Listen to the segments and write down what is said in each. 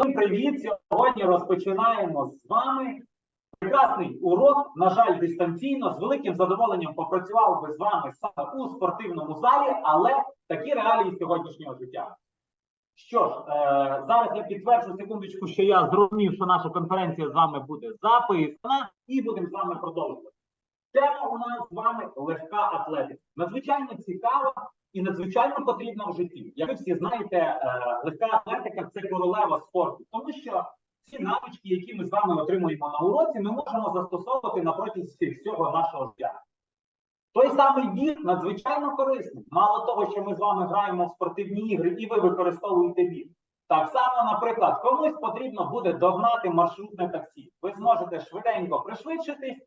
Всім привіт! Сьогодні розпочинаємо з вами прекрасний урок. На жаль, дистанційно. З великим задоволенням попрацював би з вами саме у спортивному залі, але такі реалії сьогоднішнього життя. Що ж, е, зараз я підтверджу секундочку, що я зрозумів, що наша конференція з вами буде записана, і будемо з вами продовжувати. Тема у нас з вами легка атлетика. Надзвичайно цікава і надзвичайно потрібна в житті. Як ви всі знаєте, е, легка атлетика це королева спорту, тому що ці навички, які ми з вами отримуємо на уроці, ми можемо застосовувати на протязі всього нашого життя. Той самий біг надзвичайно корисний. Мало того, що ми з вами граємо в спортивні ігри і ви використовуєте біг. Так само, наприклад, комусь потрібно буде догнати маршрутне таксі. Ви зможете швиденько пришвидшитись,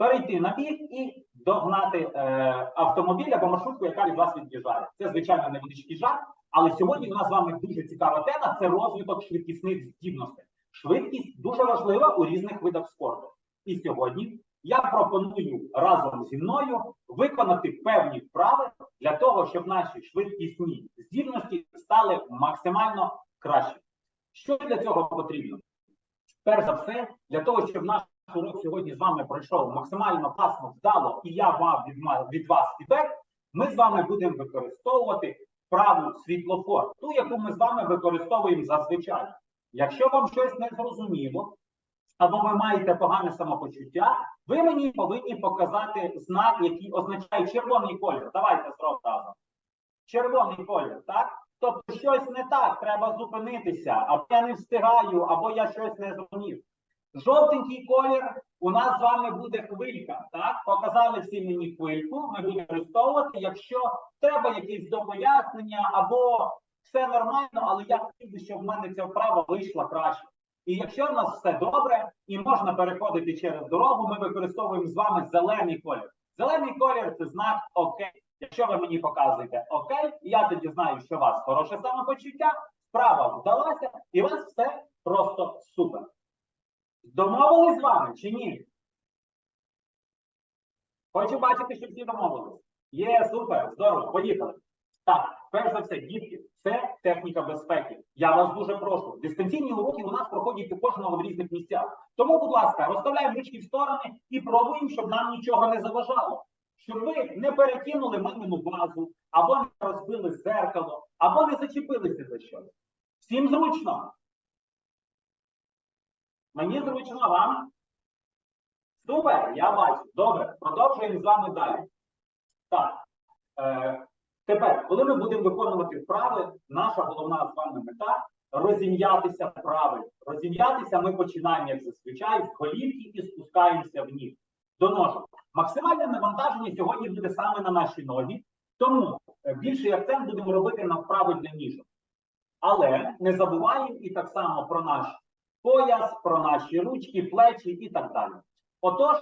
перейти на біг і догнати е, автомобіль або маршрутку, яка від вас від'їжджає. Це звичайно невеличкий жарт, але сьогодні у нас з вами дуже цікава тема це розвиток швидкісних здібностей. Швидкість дуже важлива у різних видах спорту. І сьогодні я пропоную разом зі мною виконати певні вправи для того, щоб наші швидкісні здібності стали максимально кращими. Що для цього потрібно? Перш за все, для того, щоб наш урок сьогодні з вами пройшов максимально класно, вдало, і я мав від, вас фідбек, ми з вами будемо використовувати вправу світлофор, ту, яку ми з вами використовуємо зазвичай. Якщо вам щось не зрозуміло, або ви маєте погане самопочуття, ви мені повинні показати знак, який означає червоний колір. Давайте зробимо разом. Червоний колір, так? Тобто щось не так, треба зупинитися, або я не встигаю, або я щось не зрозумів. Жовтенький колір у нас з вами буде хвилька. Так, показали всі мені хвильку. Ми будемо використовувати, якщо треба якісь допояснення, або все нормально, але я хотів щоб в мене ця вправа вийшла краще. І якщо в нас все добре і можна переходити через дорогу, ми використовуємо з вами зелений колір. Зелений колір це знак окей. Якщо ви мені показуєте окей, я тоді знаю, що у вас хороше самопочуття, справа вдалася, і у вас все просто супер. Домовились з вами чи ні? Хочу бачити, що всі домовились. Є, супер, здорово, поїхали. Так, перш за все, дітки, це техніка безпеки. Я вас дуже прошу. Дистанційні уроки у нас проходять у кожного в різних місцях. Тому, будь ласка, розставляємо ручки в сторони і пробуємо, щоб нам нічого не заважало. Щоб ви не перекинули мамину базу, або не розбили зеркало, або не зачепилися за щось. Всім зручно. Мені зручно вам. Супер, я бачу. Добре, продовжуємо з вами далі. Так. Е, тепер, коли ми будемо виконувати вправи, наша головна з вами мета розім'ятися правильно. Розім'ятися ми починаємо, як зазвичай, з голівки і спускаємося вниз до ножок. Максимальне навантаження сьогодні буде саме на наші ноги, тому е, більший акцент будемо робити на вправи для ніжок. Але не забуваємо і так само про наш пояс, про наші ручки, плечі і так далі. Отож,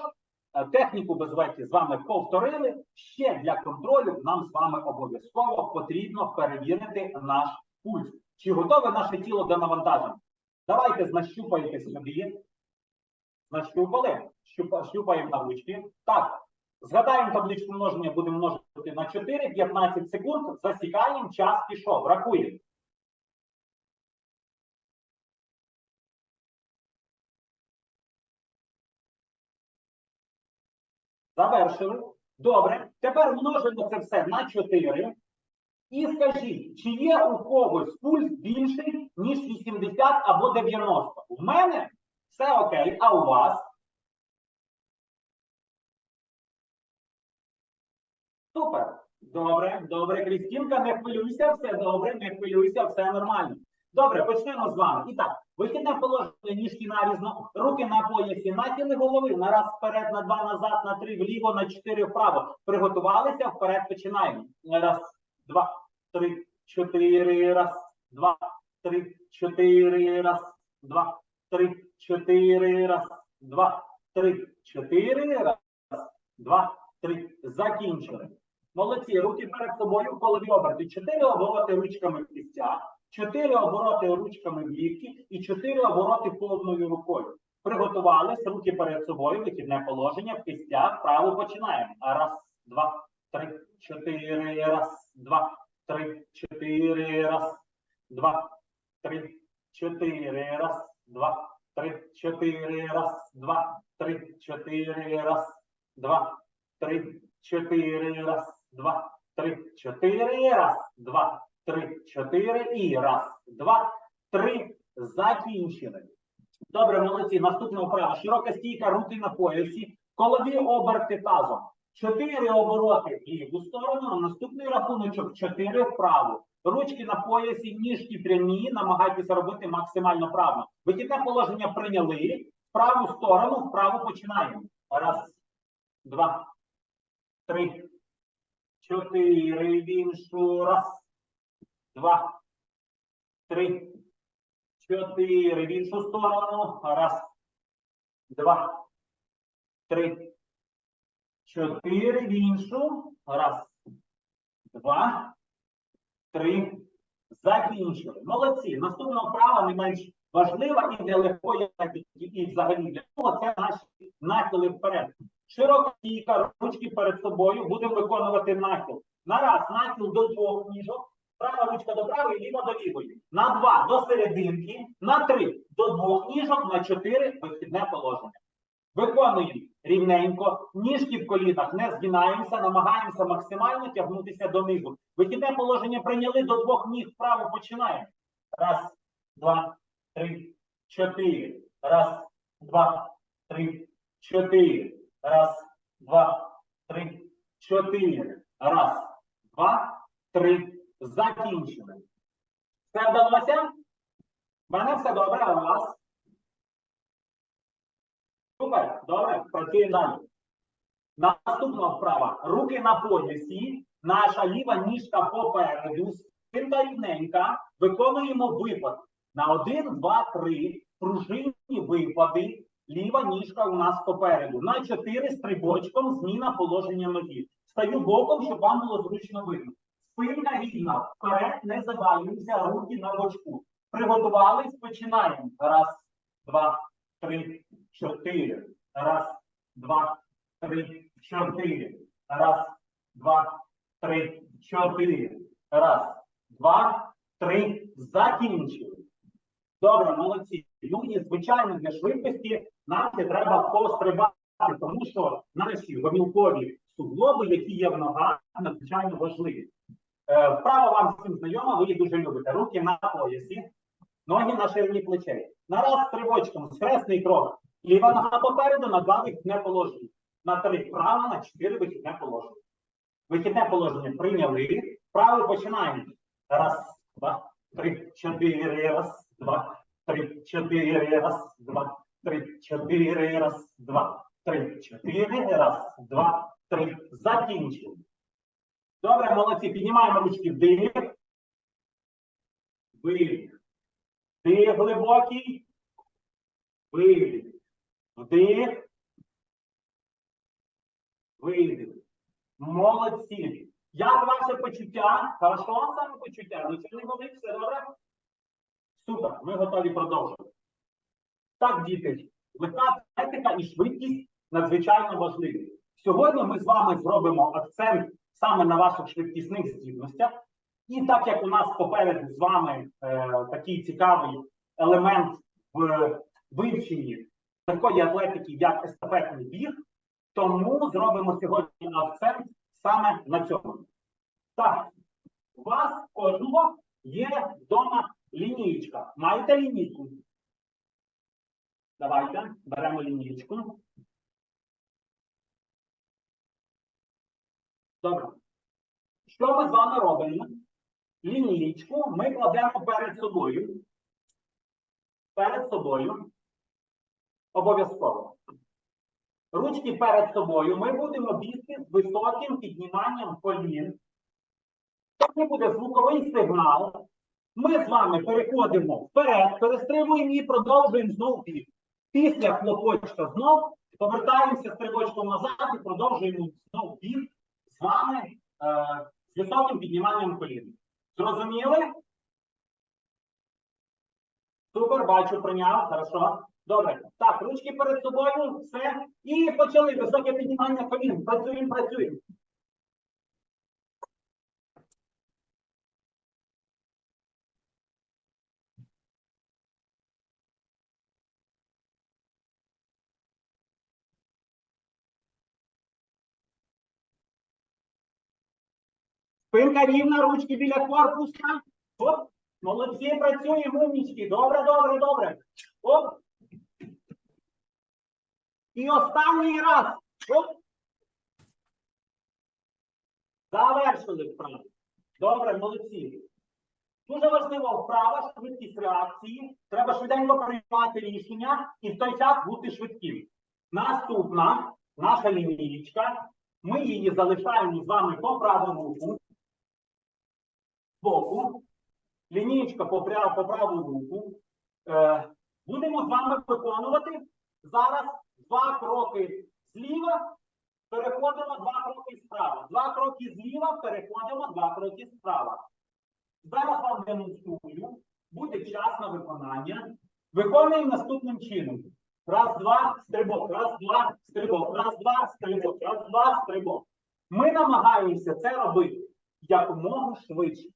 е, техніку безветі з вами повторили. Ще для контролю нам з вами обов'язково потрібно перевірити наш пульс. Чи готове наше тіло до навантаження? Давайте знащупаєте собі. Нащупали, щупаємо на ручки. Так, згадаємо табличку множення, будемо множити на 4, 15 секунд, засікаємо, час пішов, рахуємо. Завершили. Добре. Тепер множимо це все на 4. І скажіть, чи є у когось пульс більший, ніж 80 або 90? У мене все окей, а у вас? Супер. Добре, добре, Крістінка, не хвилюйся, все добре, не хвилюйся, все нормально. Добре, почнемо з вами. І так, вихідне положення ніжки нарізно, руки на поясі, нахили голови, на раз вперед, на два назад, на три вліво, на чотири вправо. Приготувалися, вперед починаємо. Раз, два, три, чотири, раз, два, три, чотири, раз, два, три, чотири, раз, два, три, чотири, раз, два, три. Закінчили. Молодці, руки перед собою в оберти. Чотири обороти ручками в кістях, чотири обороти ручками в лікті і чотири обороти повною рукою. Приготувались, руки перед собою, вихідне положення в кістях. Право починаємо. Раз, два, три, чотири, раз, два, три, чотири, раз, два, три, чотири, раз, два, три, чотири, раз, два, три, чотири, раз, два, три, чотири, раз, два, три, чотири, раз, два, три, чотири і раз, два, три. Закінчили. Добре, молодці. Наступна вправа. Широка стійка, руки на поясі, колові оберти тазом. Чотири обороти в ліву сторону, наступний рахуночок чотири вправо. Ручки на поясі, ніжки прямі, намагайтеся робити максимально правильно. Вихідне положення прийняли. В праву сторону, вправо починаємо. Раз, два, три, чотири. В іншу. Раз, два, три, чотири. В іншу сторону. Раз, два, три, чотири. В іншу. Раз, два, три. Закінчили. Молодці. Наступна вправа не менш важлива і для легкої і взагалі для того це наші нахили вперед. Широка стійка, ручки перед собою. Будемо виконувати нахил. На раз нахил до двох ніжок. Права ручка до правої, ліва до лівої. На два до серединки, на три до двох ніжок, на чотири вихідне положення. Виконуємо рівненько, ніжки в колінах, не згинаємося, намагаємося максимально тягнутися донизу. Вихідне положення прийняли до двох ніг вправо починаємо. Раз, два, три, чотири. Раз, два, три, чотири. Раз, два, три, чотири. Раз, два, три. Закінчили. Все вдалося? Мене все добре, а у вас? Супер, добре, працюємо далі. Наступна вправа. Руки на поясі, наша ліва ніжка попереду, спинка рівненька. Виконуємо випад. На один, два, три. Пружинні випади. Ліва ніжка у нас попереду. На чотири стрибочком зміна положення ноги. Стаю боком, щоб вам було зручно видно. Спинка рівна. Вперед не завалюємося, руки на бочку. Приготувались, починаємо. Раз, два, три, чотири. Раз, два, три, чотири. Раз, два, три, чотири. Раз, два, три. Закінчили. Добре, молодці. Ну і звичайно для швидкості нам це треба пострибати, тому що наші гомілкові суглоби, які є в ногах, надзвичайно важливі. Е, Вправа вам всім знайома, ви її дуже любите. Руки на поясі, ноги на ширині плечей. Нараз стрибочком, схресний крок. Ліва нога попереду, на два вихідне положення. На три вправо, на чотири вихідне положення. Вихідне положення прийняли. Вправо починаємо. Раз, два, три, чотири. Раз, два, три, чотири. Раз, два, три, чотири. Раз, два, три, чотири. Раз, два, три. Закінчили. Добре, молодці. Піднімаємо ручки вдих. Видих. Вдих глибокий. Видих. Вдих. Видих. Молодці. Як ваше почуття? Хорошо саме почуття? Нічого не болить? Все добре? Супер. Ми готові продовжувати. Так, діти, легка атлетика і швидкість надзвичайно важливі. Сьогодні ми з вами зробимо акцент саме на ваших швидкісних здібностях. І так як у нас попереду з вами е, такий цікавий елемент в вивченні такої атлетики, як естафетний біг, тому зробимо сьогодні акцент саме на цьому. Так, у вас кожного є вдома лінієчка. Маєте лінійку? Давайте беремо лінійку. Добре. Що ми з вами робимо? Лінійку ми кладемо перед собою. Перед собою. Обов'язково. Ручки перед собою ми будемо бігти з високим підніманням колін. Це буде звуковий сигнал. Ми з вами переходимо вперед, перестрибуємо і продовжуємо знову біг. Після хлопочка знов повертаємося стрибочком назад і продовжуємо знову біг з вами е, з високим підніманням колін. Зрозуміли? Супер, бачу, прийняв. Хорошо. Добре. Так, ручки перед собою, все. І почали високе піднімання колін. Працюємо, працюємо. Спинка рівна, ручки біля корпуса. Оп. Молодці, працюємо, умнічки. Добре, добре, добре. Оп. І останній раз. Оп. Завершили вправу. Добре, молодці. Дуже важлива вправа, швидкість реакції. Треба швиденько приймати рішення і в той час бути швидким. Наступна наша лінієчка. Ми її залишаємо з вами по праву руку. Боку. Лінієчка по, по праву руку. Е, будемо з вами виконувати зараз два кроки зліва, переходимо два кроки справа. Два кроки зліва, переходимо два кроки справа. Зараз вам демонструю. Буде час на виконання. Виконуємо наступним чином. Раз, два, стрибок, раз, два, стрибок, раз, два, стрибок, раз, два, стрибок. Ми намагаємося це робити якомога швидше.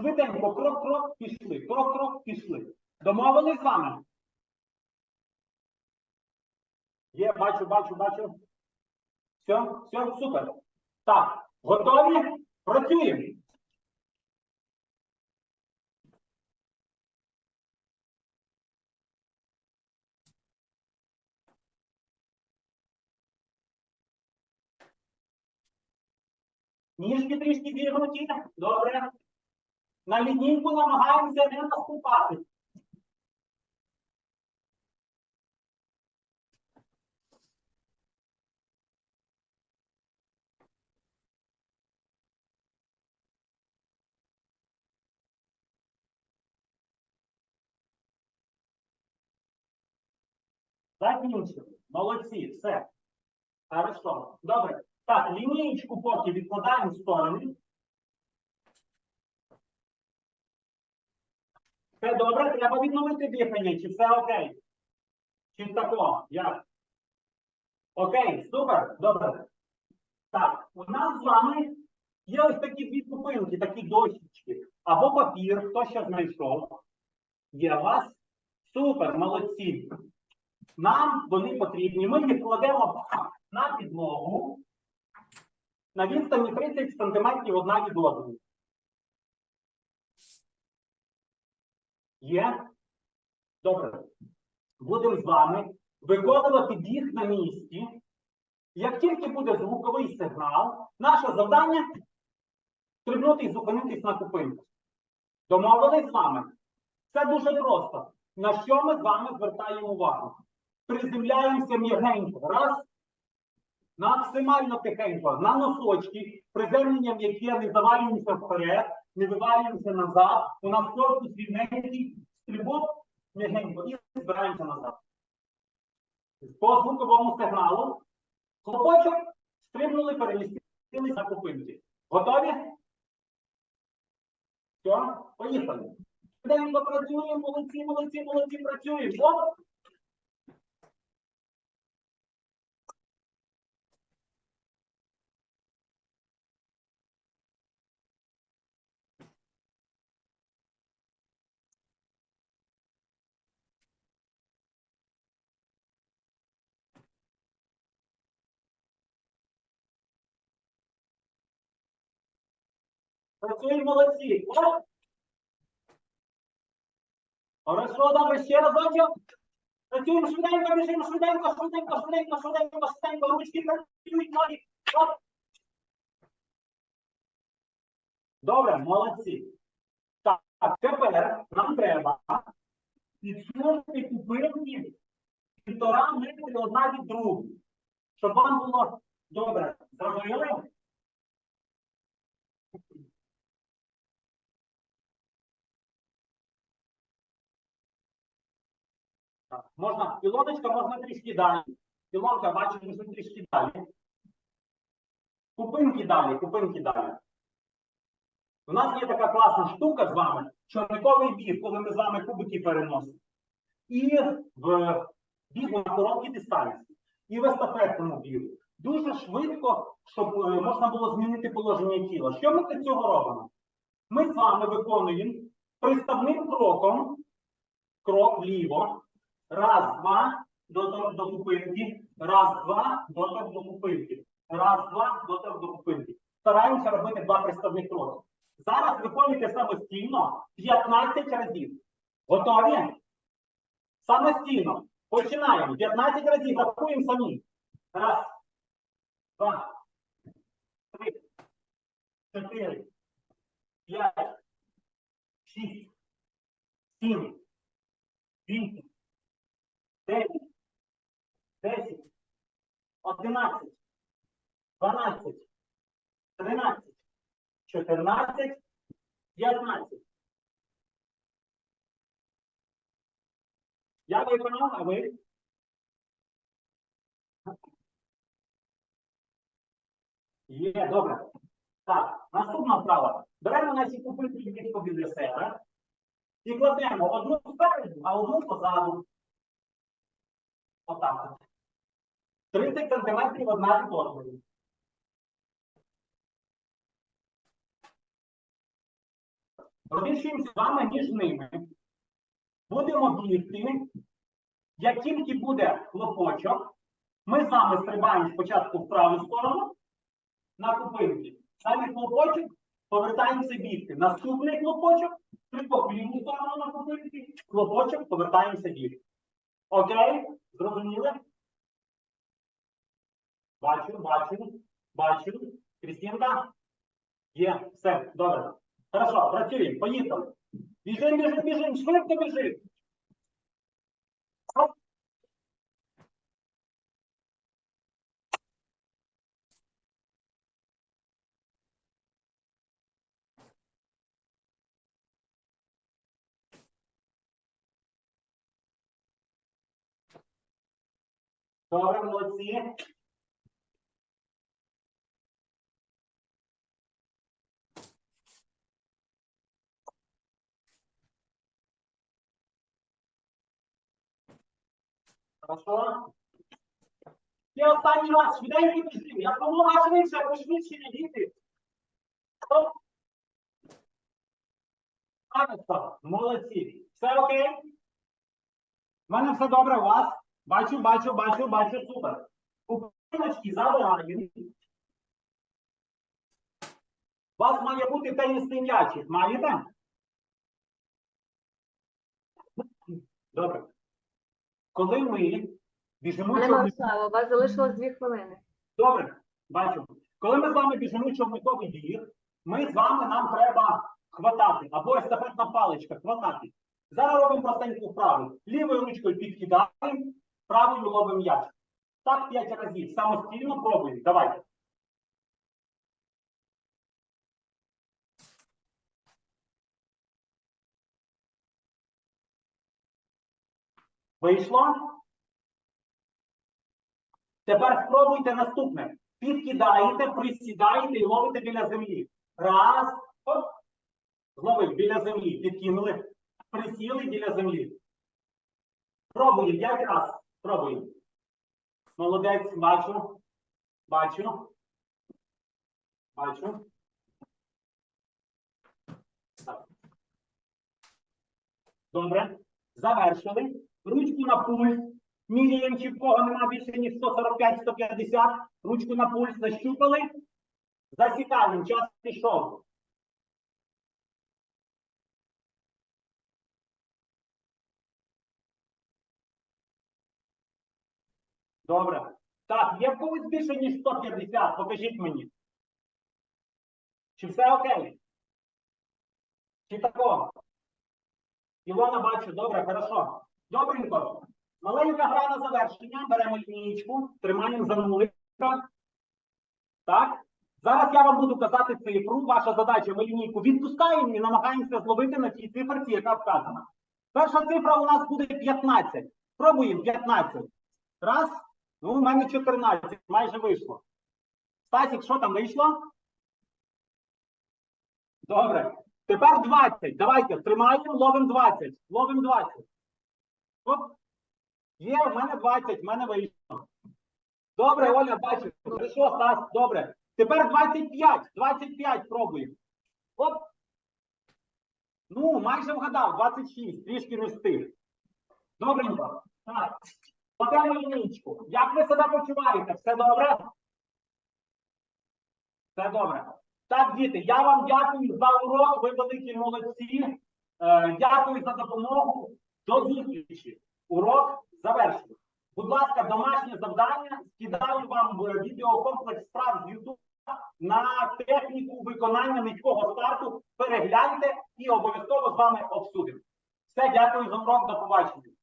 Швиденько, крок-крок, пішли, крок-крок, пішли. Домовились з вами? Є, бачу, бачу, бачу. Все, все, супер. Так, готові? Працюємо. Ніжки трішки зігнуті. Добре. На лінійку намагаємося не наступати. Закінчили. Молодці, все. Хорошо. Добре. Так, лінієчку поки відкладаємо в сторону. Все добре, треба відновити дихання, чи все окей? Чи тако? Як? Окей, супер, добре. Так, у нас з вами є ось такі дві купинки, такі дощечки. Або папір, хто ще знайшов. Є у вас? Супер, молодці. Нам вони потрібні. Ми їх кладемо на підлогу на відстані 30 см одна від одної. Є? Добре. Будемо з вами виконувати біг на місці. Як тільки буде звуковий сигнал, наше завдання стрибнути і зупинитись на купинку. Домовились з вами? Це дуже просто. На що ми з вами звертаємо увагу? Приземляємося м'ягенько. Раз. Максимально тихенько. На носочки, приземленням, яке не завалюємося вперед, не вивалюємося назад. У нас корпус рівненький, стрибок м'ягенько і збираємося назад. По звуковому сигналу. Хлопочок стрибнули, перемістилися на купинки. Готові? Все, поїхали. Швиденько працюємо, молодці, молодці, молодці, працюємо. Працюємо молодці. Оп. Хорошо, добре, ще разочок. Працюємо швиденько, біжимо швиденько, швиденько, швиденько, швиденько, швиденько, ручки працюють, ноги. Оп. Добре, молодці. Так, тепер нам треба підсунути купинки півтора метри одна від другої. Щоб вам було добре. Зробили? Можна, пілоночка можна трішки далі. Пілонка, бачу, можна трішки далі. Купинки далі, купинки далі. У нас є така класна штука з вами, чорниковий біг, коли ми з вами кубики переносимо. І в бігу на короткій дистанції, і в естафетному бігу. Дуже швидко, щоб е, можна було змінити положення тіла. Що ми для цього робимо? Ми з вами виконуємо приставним кроком, крок вліво, Раз, два, доторк до купинки. Раз, два, доторк до купинки. Раз, два, доторк до купинки. стараємося робити два приставних кроки. Зараз виконуйте самостійно 15 разів. Готові? Самостійно. Починаємо. 15 разів. Рахуємо самі. Раз, два, три, чотири, п'ять, шість, сім, вісім, дев'ять, десять, одинадцять, дванадцять, тринадцять, чотирнадцять, п'ятнадцять. Я виконав, а ви? Є, добре. Так, наступна вправа. Беремо наші купити дітку біля себе і кладемо одну спереду, а одну позаду. Отак. от. 30 сантиметрів одна від одної. Розміщуємося з вами між ними. Будемо бігти. Як тільки буде хлопочок, ми з вами стрибаємо спочатку в праву сторону на купинки. Далі хлопочок, повертаємося бігти. Наступний хлопочок, стрибок в сторону на купинки, хлопочок, повертаємося бігти. Окей? Зрозуміли? Бачу, бачу, бачу. Крістінка? Є, все, добре. Хорошо, працюємо, поїхали. Біжим, біжим, біжим, швидко біжим. Добре, молодці. Хорошо. І останній раз швиденько біжим. Я помогла швидше, ви швидше не діти. Оп. Хорошо. Молодці. Все окей? У мене все добре у вас? Бачу, бачу, бачу, бачу, супер. Купиночки забираємо. У вас має бути тенісний м'ячик. Маєте? Добре. Коли ми біжимо Пане човни- Мирославе, у вас залишилось дві хвилини. Добре, бачу. Коли ми з вами біжимо човниковий біг, ми з вами нам треба хватати, або естафетна паличка, хватати. Зараз робимо простеньку вправу. Лівою ручкою підкидаємо, правою ловимо м'яч. Так п'ять разів. Самостійно пробуємо. Давайте. Вийшло? Тепер спробуйте наступне. Підкидаєте, присідаєте і ловите біля землі. Раз. Оп. Зловив біля землі. Підкинули. Присіли біля землі. Пробуємо. П'ять раз. Пробуємо. Молодець, бачу. Бачу. Бачу. Добре. Завершили. Ручку на пульс. Міряємо, чи в кого нема більше, ніж 145-150. Ручку на пульс нащупали. Засікаємо. Час пішов. Добре. Так, є в когось більше, ніж 150. Покажіть мені. Чи все окей? Чи такого? Ілона бачу, добре, хорошо. Добренько. Маленька гра на завершення. Беремо лінієчку, тримаємо за нулика. Так. Зараз я вам буду казати цифру. Ваша задача, ми лінійку відпускаємо і намагаємося зловити на тій циферці, яка вказана. Перша цифра у нас буде 15. Пробуємо 15. Раз. Ну, у мене 14. Майже вийшло. Стасік, що там вийшло? Добре. Тепер 20. Давайте тримаємо, ловимо 20. Ловимо 20. Оп. Є, в мене 20, в мене вийшло. Добре, Оля, бачу. Хорошо, Стас, добре. Тепер 25. 25 пробуємо. Оп. Ну, майже вгадав, 26. Трішки не встиг. Добренько. Так. Кладемо лінійку. Як ви себе почуваєте? Все добре? Все добре. Так, діти, я вам дякую за урок. Ви великі молодці. Е, дякую за допомогу. До зустрічі. Урок завершено. Будь ласка, домашнє завдання. Скидаю вам е, відеокомплекс справ з YouTube на техніку виконання низького старту. Перегляньте і обов'язково з вами обсудимо. Все, дякую за урок. До побачення.